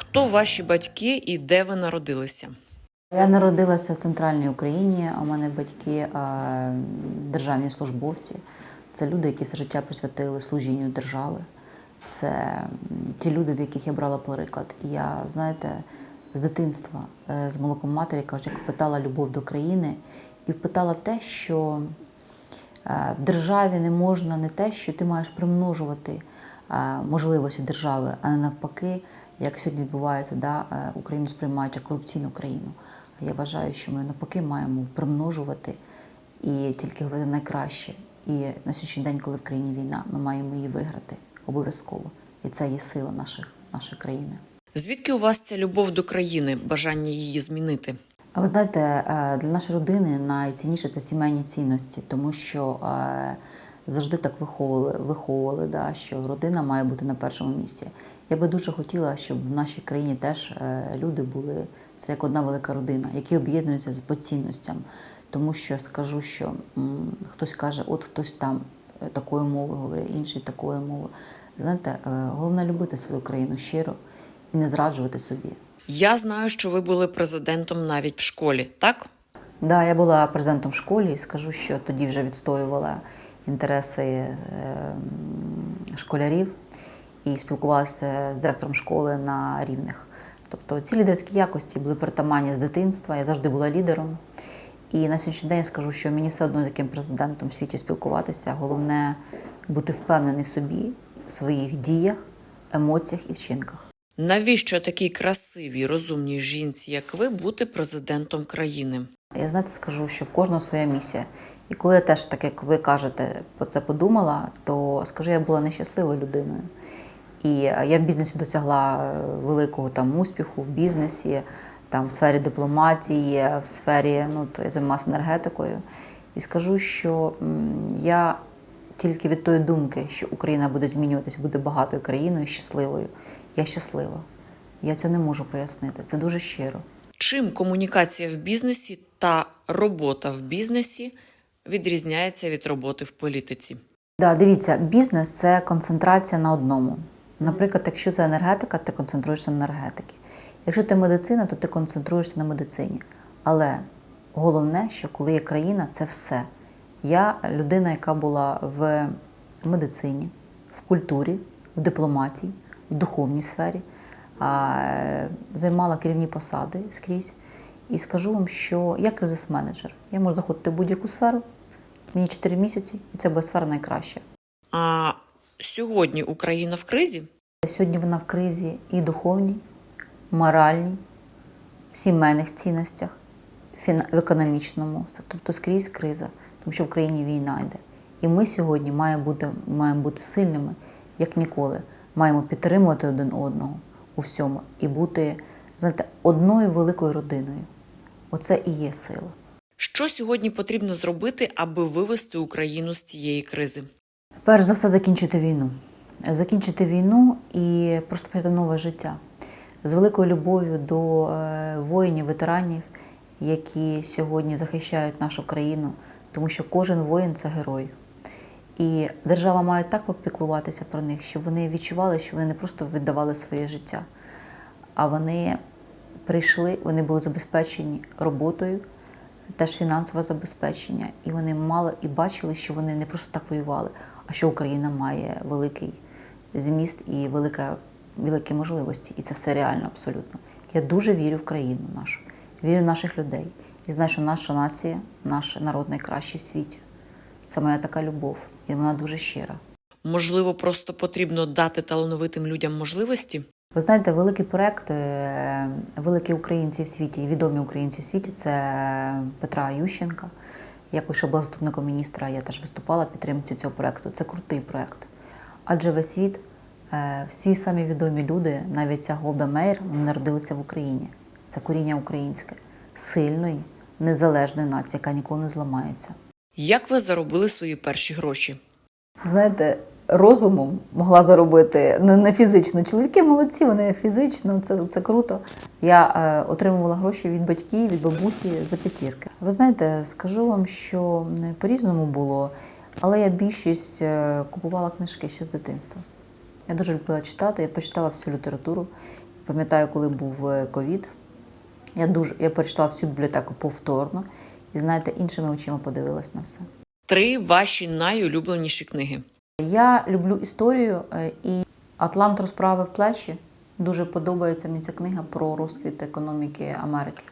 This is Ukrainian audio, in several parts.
Хто ваші батьки і де ви народилися? Я народилася в центральній Україні. У мене батьки державні службовці. Це люди, які все життя присвятили служінню держави. Це ті люди, в яких я брала приклад. І я, знаєте, з дитинства, е, з молоком матері, кажуть, як впитала любов до країни і впитала те, що е, в державі не можна не те, що ти маєш примножувати е, можливості держави, а не навпаки, як сьогодні відбувається, да, е, Україну сприймають як корупційну країну. Я вважаю, що ми навпаки маємо примножувати і тільки говорити найкраще. І на сьогоднішній день, коли в країні війна, ми маємо її виграти обов'язково. І це є сила наших, нашої країни. Звідки у вас ця любов до країни, бажання її змінити? А ви знаєте, е, для нашої родини найцінніше це сімейні цінності, тому що е, завжди так виховували, виховували да, що родина має бути на першому місці. Я би дуже хотіла, щоб в нашій країні теж е, люди були це як одна велика родина, які об'єднуються по цінностям. Тому що скажу, що м, хтось каже, от хтось там е, такою мовою говорить, інший такою мовою. Знаєте, е, головне любити свою країну щиро і не зраджувати собі. Я знаю, що ви були президентом навіть в школі, так? Да, я була президентом в школі і скажу, що тоді вже відстоювала інтереси школярів і спілкувалася з директором школи на рівних. Тобто ці лідерські якості були притаманні з дитинства, я завжди була лідером. І на сьогоднішній день я скажу, що мені все одно з яким президентом в світі спілкуватися. Головне бути впевнений в собі, в своїх діях, емоціях і вчинках. Навіщо такій красивій, розумній жінці, як ви, бути президентом країни? Я знаєте, скажу, що в кожного своя місія. І коли я теж, так як ви кажете, про це подумала, то скажу, я була нещасливою людиною. І я в бізнесі досягла е, великого там успіху в бізнесі, там в сфері дипломатії, в сфері, ну то я займалася енергетикою. І скажу, що я тільки від тої думки, що Україна буде змінюватися, буде багатою країною, щасливою. Я щаслива. Я цього не можу пояснити. Це дуже щиро. Чим комунікація в бізнесі та робота в бізнесі відрізняється від роботи в політиці? Да, дивіться, бізнес це концентрація на одному. Наприклад, якщо це енергетика, ти концентруєшся на енергетиці. Якщо ти медицина, то ти концентруєшся на медицині. Але головне, що коли є країна, це все. Я людина, яка була в медицині, в культурі, в дипломатії, в духовній сфері, е, займала керівні посади скрізь. І скажу вам, що я кризис-менеджер. Я можу заходити в будь-яку сферу, мені 4 місяці, і це буде сфера найкраща. А сьогодні Україна в кризі? Сьогодні вона в кризі і духовній, моральній, в сімейних цінностях, в економічному, тобто скрізь криза, тому що в країні війна йде. І ми сьогодні маємо бути, маємо бути сильними, як ніколи. Маємо підтримувати один одного у всьому і бути, знаєте, одною великою родиною. Оце і є сила. Що сьогодні потрібно зробити, аби вивести Україну з цієї кризи? Перш за все, закінчити війну. Закінчити війну і просто почати нове життя з великою любов'ю до е, воїнів, ветеранів, які сьогодні захищають нашу країну, тому що кожен воїн це герой. І держава має так попіклуватися про них, щоб вони відчували, що вони не просто віддавали своє життя, а вони прийшли, вони були забезпечені роботою, теж фінансове забезпечення, і вони мали і бачили, що вони не просто так воювали, що Україна має великий зміст і велика, великі можливості. І це все реально абсолютно. Я дуже вірю в країну нашу, вірю в наших людей. І знаю, що наша нація, наш народ найкращий в світі. Це моя така любов, і вона дуже щира. Можливо, просто потрібно дати талановитим людям можливості? Ви знаєте, великий проект, е, великі українці в світі, відомі українці в світі це Петра Ющенка. Я коли була заступником міністра, я теж виступала в підтримці цього проекту. Це крутий проект. Адже весь світ, е, всі самі відомі люди, навіть ця Голда Мейр, вони народилися в Україні. Це коріння українське, сильної, незалежної нації, яка ніколи не зламається. Як ви заробили свої перші гроші? Знаєте, розумом могла заробити не, фізично. Чоловіки молодці, вони фізично, це, це круто. Я е, отримувала гроші від батьків, від бабусі за п'ятірки. Ви знаєте, скажу вам, що по-різному було, але я більшість е, купувала книжки ще з дитинства. Я дуже любила читати, я почитала всю літературу. Пам'ятаю, коли був е, ковід, я дуже я перечитала всю бібліотеку повторно і знаєте, іншими очима подивилась на все. Три ваші найулюбленіші книги. Я люблю історію е, і Атлант розправив плечі. Дуже подобається мені ця книга про розквіт економіки Америки.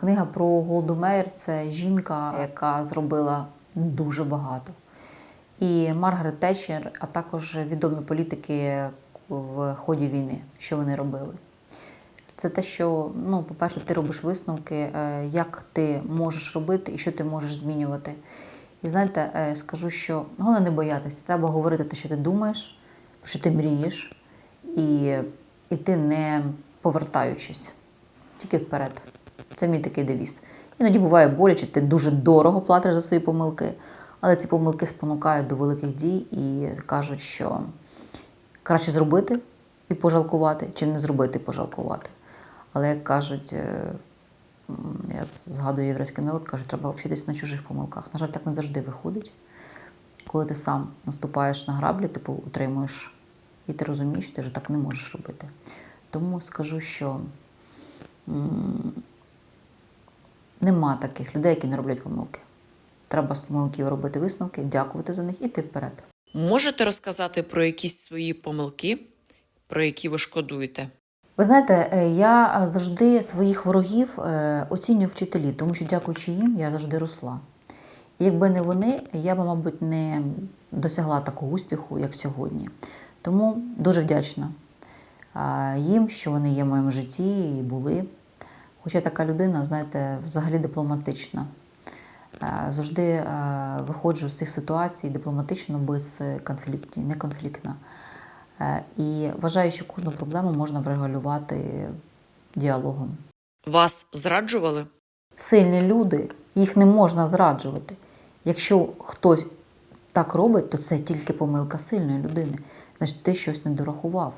Книга про Голду Меєр це жінка, яка зробила дуже багато. І Маргарет Тетчер, а також відомі політики в ході війни, що вони робили. Це те, що, ну, по-перше, ти робиш висновки, е, як ти можеш робити і що ти можеш змінювати. І знаєте, е, скажу, що головне не боятися. Треба говорити те, що ти думаєш, що ти мрієш, і іти не повертаючись, тільки вперед. Це мій такий девіз. Іноді буває боляче, ти дуже дорого платиш за свої помилки, але ці помилки спонукають до великих дій і кажуть, що краще зробити і пожалкувати, чим не зробити і пожалкувати. Але як кажуть, е, я згадую єврейський народ, кажуть, треба вчитись на чужих помилках. На жаль, так не завжди виходить. Коли ти сам наступаєш на граблі, ти отримуєш, і ти розумієш, що ти вже так не можеш робити. Тому скажу, що нема таких людей, які не роблять помилки. Треба з помилків робити висновки, дякувати за них і йти вперед. Можете розказати про якісь свої помилки, про які ви шкодуєте? Ви знаєте, е, я завжди своїх ворогів е, оцінюю вчителі, тому що, дякуючи їм, я завжди росла. І Якби не вони, я б, мабуть, не досягла такого успіху, як сьогодні. Тому дуже вдячна їм, що вони є в моєму житті і були. Хоча така людина, знаєте, взагалі дипломатична. Е, Завжди е, виходжу з цих ситуацій дипломатично, без конфліктів, не конфліктна. Е, І вважаю, що кожну проблему можна врегулювати діалогом. Вас зраджували? Сильні люди, їх не можна зраджувати. Якщо хтось так робить, то це тільки помилка сильної людини. Значить, ти щось не дорахував.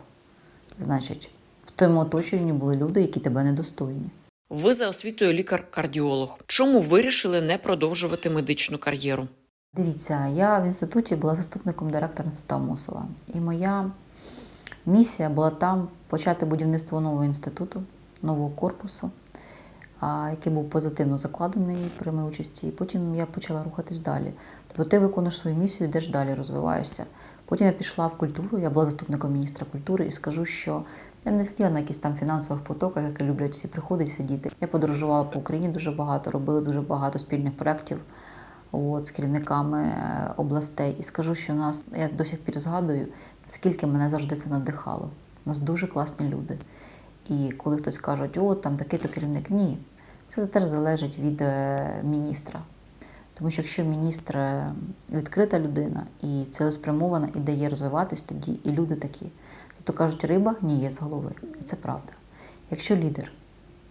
Значить, в твоєму оточенні були люди, які тебе недостойні. Ви за освітою лікар-кардіолог. Чому вирішили не продовжувати медичну кар'єру? Дивіться, я в інституті була заступником директора інституту Амосова. І моя місія була там почати будівництво нового інституту, нового корпусу, який був позитивно закладений при моїй участі. І потім я почала рухатись далі. Тобто ти виконуєш свою місію, йдеш далі, розвиваєшся. Потім я пішла в культуру, я була заступником міністра культури і скажу, що я не сиділа на якісь там фінансових потоках, які люблять всі приходити сидіти. Я подорожувала по Україні дуже багато, робили дуже багато спільних проєктів з керівниками е, областей. І скажу, що нас, я до сих пір згадую, наскільки мене завжди це надихало. У нас дуже класні люди. І коли хтось каже, о, там такий-то керівник, ні. Це теж залежить від е, міністра. Тому що якщо міністр е, відкрита людина і цілеспрямована і дає розвиватись, тоді і люди такі. Тобто кажуть, риба гніє з голови. І це правда. Якщо лідер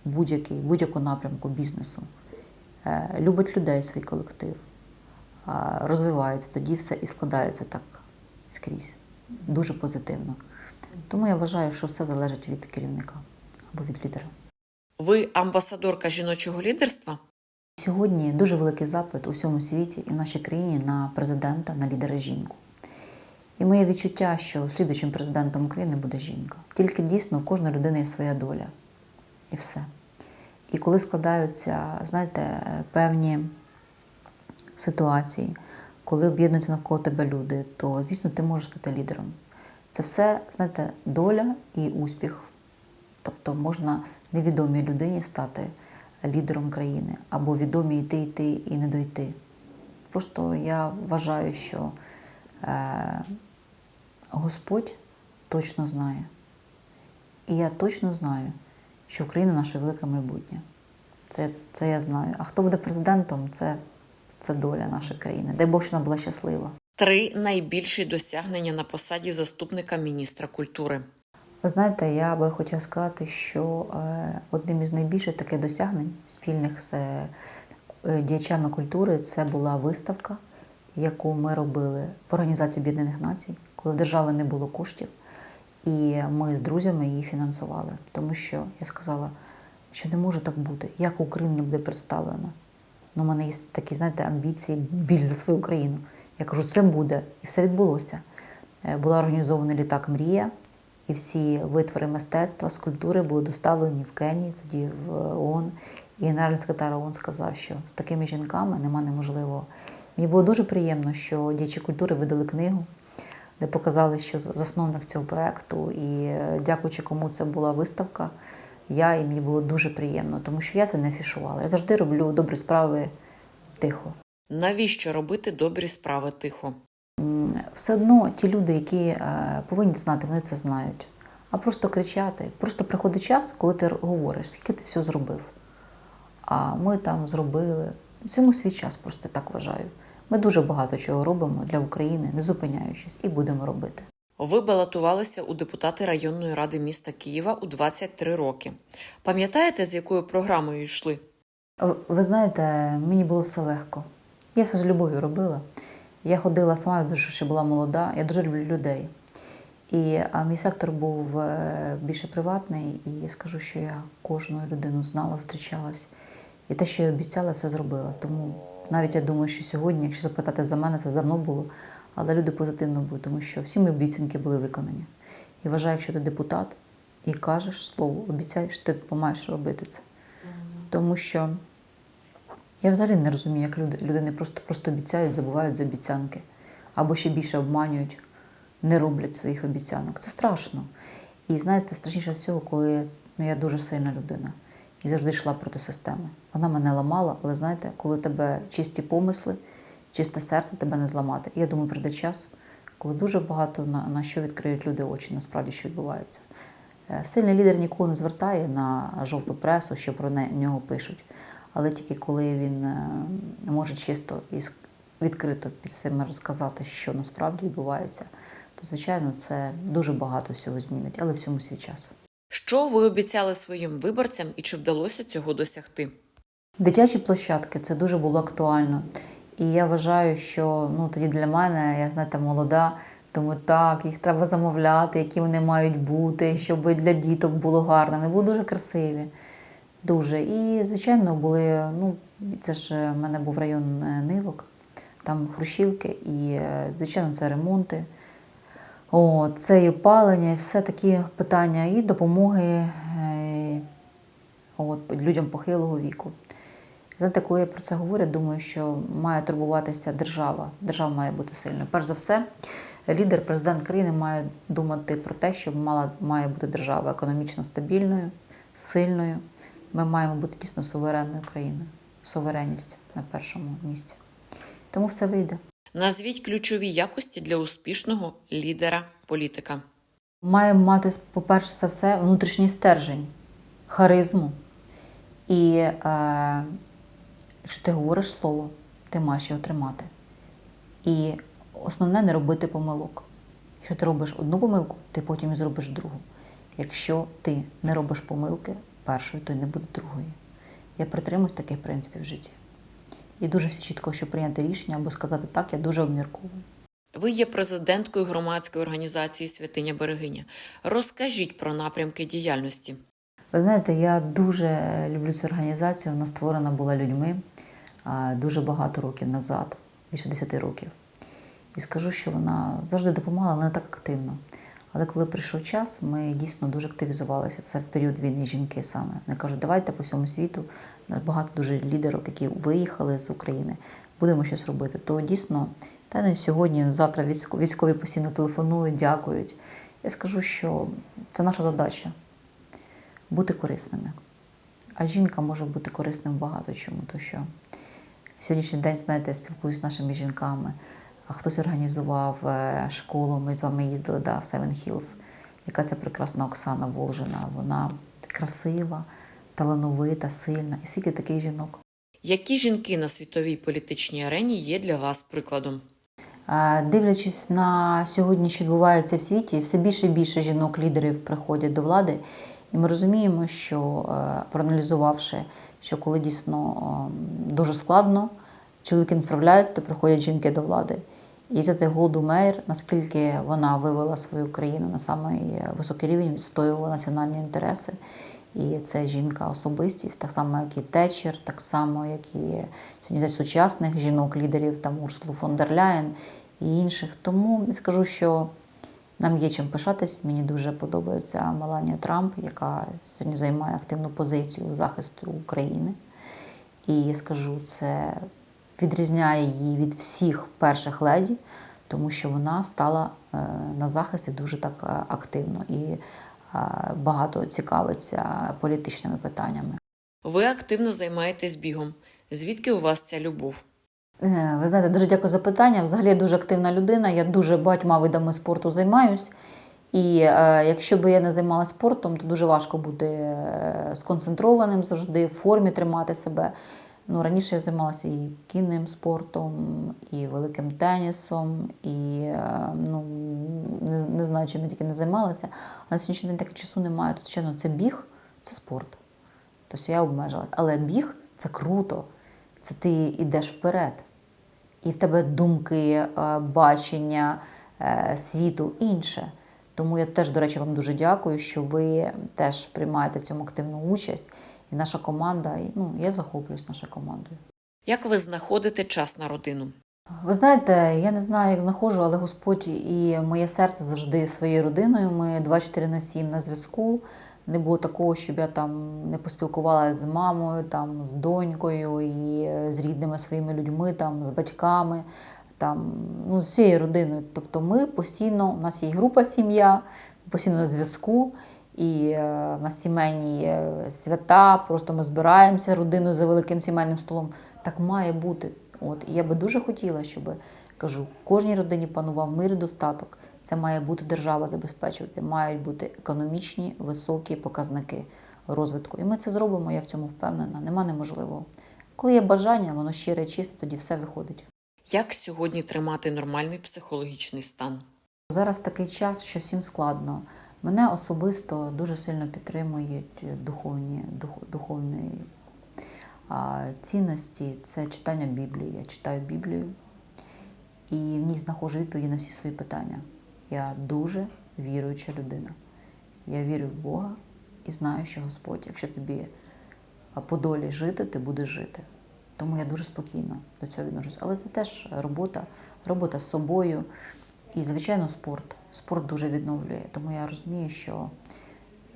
будь-який, будь-якого напрямку бізнесу е, любить людей, свій колектив, розвивається, тоді все і складається так скрізь. Дуже позитивно. Тому я вважаю, що все залежить від керівника або від лідера. Ви амбасадорка жіночого лідерства? Сьогодні дуже великий запит у всьому світі і в нашій країні на президента, на лідера жінку. І моє відчуття, що слідуючим президентом України буде жінка. Тільки дійсно у кожної людини є своя доля. І все. І коли складаються, знаєте, певні ситуації, коли об'єднуються навколо тебе люди, то звісно ти можеш стати лідером. Це все, знаєте, доля і успіх. Тобто можна невідомій людині стати лідером країни, або відомій йти, йти і не дойти. Просто я вважаю, що е, Господь точно знає. І я точно знаю, що Україна наше велике майбутнє. Це, це я знаю. А хто буде президентом, це, це доля нашої країни. Дай Бог, що вона була щаслива. Три найбільші досягнення на посаді заступника міністра культури. Ви знаєте, я би хотіла сказати, що е, одним із найбільших таких досягнень спільних з е, діячами культури це була виставка, яку ми робили в Організації Об'єднаних Націй, коли в держави не було коштів. І ми з друзями її фінансували. Тому що я сказала, що не може так бути, як Україна не буде представлена. Ну, у мене є такі, знаєте, амбіції, біль за свою країну. Я кажу, це буде. І все відбулося. Е, Була організована літак Мрія, і всі витвори мистецтва, скульптури були доставлені в Кенію, тоді в ООН. І генеральний секретар ООН сказав, що з такими жінками нема неможливого. Мені було дуже приємно, що діячі культури видали книгу, де показали, що засновник цього проекту, і е, дякуючи кому це була виставка, я і мені було дуже приємно, тому що я це не афішувала. Я завжди роблю добрі справи тихо. Навіщо робити добрі справи тихо? Все одно ті люди, які е, повинні знати, вони це знають. А просто кричати. Просто приходить час, коли ти говориш, скільки ти все зробив. А ми там зробили. Цьому свій час, просто так вважаю. Ми дуже багато чого робимо для України, не зупиняючись, і будемо робити. Ви балотувалися у депутати районної ради міста Києва у 23 роки. Пам'ятаєте, з якою програмою йшли? Е, Ви знаєте, мені було все легко. Я все з любов'ю робила. Я ходила сама, дуже ще була молода, я дуже люблю людей. І а мій сектор був е, більше приватний, і я скажу, що я кожну людину знала, зустрічалась. І те, що я обіцяла, все зробила. Тому навіть я думаю, що сьогодні, якщо запитати за мене, це давно було, але люди позитивно будуть, тому що всі мої обіцянки були виконані. І вважаю, якщо ти депутат і кажеш слово, обіцяєш, ти маєш робити це. Тому що я взагалі не розумію, як люди, людини просто, просто обіцяють, забувають за обіцянки. Або ще більше обманюють, не роблять своїх обіцянок. Це страшно. І знаєте, страшніше всього, коли ну, я дуже сильна людина і завжди йшла проти системи. Вона мене ламала, але знаєте, коли тебе чисті помисли, чисте серце, тебе не зламати. І я думаю, прийде час, коли дуже багато на, на що відкриють люди очі, насправді, що відбувається. Е, Сильний лідер ніколи не звертає на жовту пресу, що про нього пишуть. Але тільки коли він е, може чисто і відкрито під цим розказати, що насправді відбувається, то звичайно це дуже багато всього змінить, але всьому свій час. Що ви обіцяли своїм виборцям і чи вдалося цього досягти? Дитячі площадки це дуже було актуально. І я вважаю, що ну тоді для мене, я знаєте, молода, тому так, їх треба замовляти, які вони мають бути, щоб для діток було гарно. Вони були дуже красиві. Дуже. І, звичайно, були, ну, це ж е, в мене був район е, Нивок, там хрущівки, і, е, звичайно, це ремонти. О, це і опалення, і все такі питання, і допомоги е, от, людям похилого віку. Знаєте, коли я про це говорю, думаю, що має турбуватися держава. Держава має бути сильною. Перш за все, лідер, президент країни має думати про те, що мала, має бути держава економічно стабільною, сильною. Ми маємо бути дійсно суверенною країною. Суверенність на першому місці. Тому все вийде. Назвіть ключові якості для успішного лідера політика. Маємо мати, по-перше, за все, внутрішній стержень, харизму. І е, якщо ти говориш слово, ти маєш його тримати. І основне не робити помилок. Якщо ти робиш одну помилку, ти потім і зробиш другу. Якщо ти не робиш помилки першої, то й не буде другої. Я притримуюсь таких принципів в житті. І дуже всі чітко, щоб прийняти рішення або сказати так, я дуже обмірковую. Ви є президенткою громадської організації Святиня Берегиня. Розкажіть про напрямки діяльності. Ви знаєте, я дуже люблю цю організацію. Вона створена була людьми дуже багато років назад, більше 10 років. І скажу, що вона завжди допомагала, але не так активно. Але коли прийшов час, ми дійсно дуже активізувалися. Це в період війни жінки саме. Вони кажуть, давайте по всьому світу багато дуже лідерок, які виїхали з України, будемо щось робити. То дійсно, та не сьогодні, завтра військові постійно телефонують, дякують. Я скажу, що це наша задача бути корисними. А жінка може бути корисним багато чому, то що сьогоднішній день, знаєте, я спілкуюся з нашими жінками. Хтось організував е, школу, ми з вами їздили да, в Seven Hills. Яка ця прекрасна Оксана Волжина. Вона красива, талановита, сильна. І скільки таких жінок. Які жінки на світовій політичній арені є для вас прикладом? Дивлячись на сьогодні, що відбувається в світі, все більше і більше жінок-лідерів приходять до влади, і ми розуміємо, що е, проаналізувавши, що коли дійсно е, дуже складно, чоловіки не справляються, то приходять жінки до влади. І взяти Голду Мейер, наскільки вона вивела свою країну на самий високий рівень, відстоювала національні інтереси. І це жінка особистість, так само, як і Тетчер, так само, як і сьогодні сучасних жінок-лідерів, там Урсулу фон дер Ляєн і інших. Тому я скажу, що Нам є чим пишатись. Мені дуже подобається Меланія Трамп, яка сьогодні займає активну позицію захисту України. І я скажу, це відрізняє її від всіх перших леді, тому що вона стала е, на захисті дуже так е, активно і е, багато цікавиться політичними питаннями. Ви активно займаєтесь бігом. Звідки у вас ця любов? Е, Ви знаєте, дуже дякую за питання. Взагалі я дуже активна людина. Я дуже багатьма видами спорту займаюсь. І е, якщо б я не займалася спортом, то дуже важко бути е, сконцентрованим завжди, в формі тримати себе. Ну, раніше я займалася і кінним спортом, і великим тенісом, і е, ну, не, не знаю, чим я тільки не займалася. А на сьогоднішній день так часу немає. Тут, звичайно, це біг, це спорт. Тобто я обмежила. Але біг це круто. Це ти йдеш вперед. І в тебе думки, е, бачення е, світу інше. Тому я теж, до речі, вам дуже дякую, що ви теж приймаєте в цьому активну участь. І наша команда, і, ну, я захоплююсь нашою командою. Як ви знаходите час на родину? Ви знаєте, я не знаю, як знаходжу, але Господь і моє серце завжди своєю родиною. Ми 24 на 7 на зв'язку. Не було такого, щоб я там не поспілкувалася з мамою, там, з донькою і е, з рідними своїми людьми, там, з батьками, там, ну, з всією родиною. Тобто ми постійно, у нас є група сім'я, постійно на зв'язку. І е, в нас сімейні е, свята, просто ми збираємося родиною за великим сімейним столом. Так має бути. От і я би дуже хотіла, щоб кажу, кожній родині панував мир і достаток. Це має бути держава забезпечувати, мають бути економічні високі показники розвитку. І ми це зробимо, я в цьому впевнена. Нема неможливого. Коли є бажання, воно щире, чисте, тоді все виходить. Як сьогодні тримати нормальний психологічний стан? Зараз такий час, що всім складно. Мене особисто дуже сильно підтримують духовні, дух, духовні а, цінності. Це читання Біблії. Я читаю Біблію і в ній знаходжу відповіді на всі свої питання. Я дуже віруюча людина. Я вірю в Бога і знаю, що Господь, якщо тобі по долі жити, ти будеш жити. Тому я дуже спокійно до цього відношусь. Але це теж робота, робота з собою. І, звичайно, спорт. Спорт дуже відновлює. Тому я розумію, що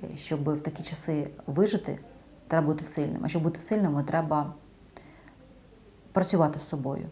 е, щоб в такі часи вижити, треба бути сильним. А щоб бути сильним, треба працювати з собою.